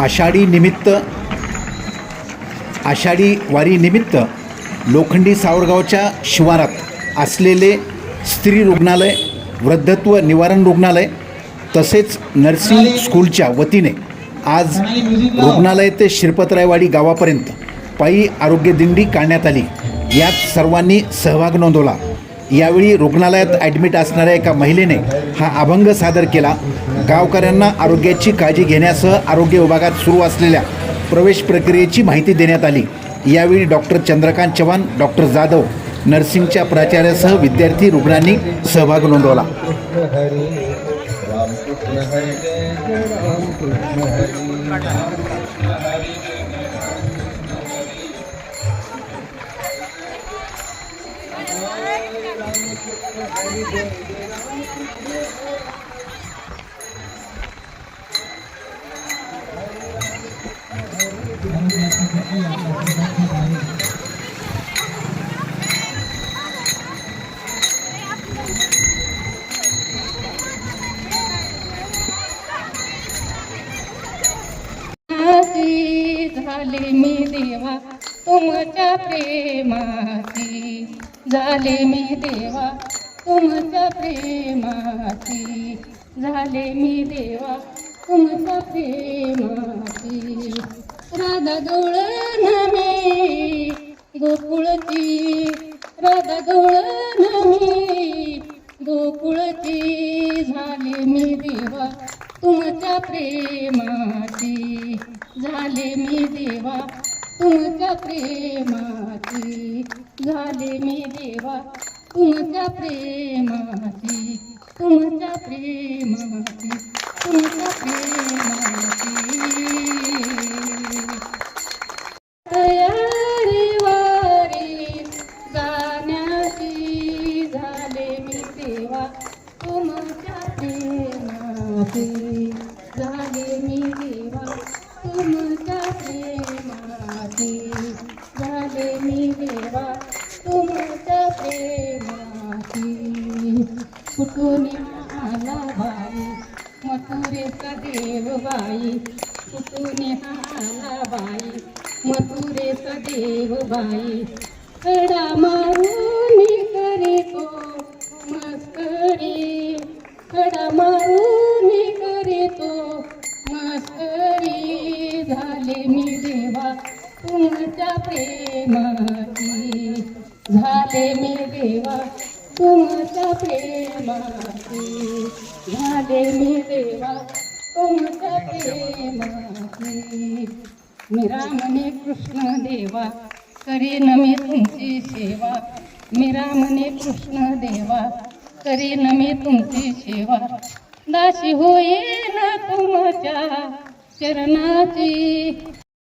आषाढी निमित्त आषाढी वारीनिमित्त लोखंडी सावरगावच्या शिवारात असलेले स्त्री रुग्णालय वृद्धत्व निवारण रुग्णालय तसेच नर्सिंग स्कूलच्या वतीने आज रुग्णालय ते शिरपतरायवाडी गावापर्यंत पायी आरोग्य दिंडी काढण्यात आली. यात सर्वांनी सहभाग नोंदवला. यावेळी रुग्णालयात ॲडमिट असणाऱ्या एका महिलेने हा अभंग सादर केला. गावकऱ्यांना आरोग्याची काळजी घेण्यासह आरोग्य विभागात सुरू असलेल्या प्रवेश प्रक्रियेची माहिती देण्यात आली. यावेळी डॉक्टर चंद्रकांत चव्हाण डॉक्टर जाधव नर्सिंगच्या प्राचार्यासह विद्यार्थी रुग्णांनी सहभाग नोंदवला. झाले मी देवा तुमच्या प्रेमाची. झाले मी देवा तुमच्या प्रेमाची. झाले मी देवा तुमच्या प्रेमाची. राधा गवळण मी गोकुळची राधा गवळण मी गोकुळची झाले मी देवा तुमच्या प्रेमाची. झाले मी देवा तुमच्या प्रेमाची. झाले मी देवा तुमच्या प्रेमाची तुमच्या प्रेमाची तुमच्या प्रेम देवा तुमच्या प्रेमाती झाले मी देवा तुमच्या प्रेमाती झाले मी देवा तुमच्या प्रेमाती कुठून आला बाई मथुरेचा देव बाई कुठून आला बाई मथुरेचा देव बाई कडा खडा मारून करीतो. मस्करी झाले मी देवा. तुमच्या प्रेमाची झाले मी देवा. तुमच्या प्रेमाची झाले मी देवा. तुमच्या प्रेमाची. मी रामने कृष्ण देवा. करीन मी तुमची सेवा. मी रामने कृष्ण देवा. करीन मी तुमची सेवा. दासी होईन तुमच्या चरणाची.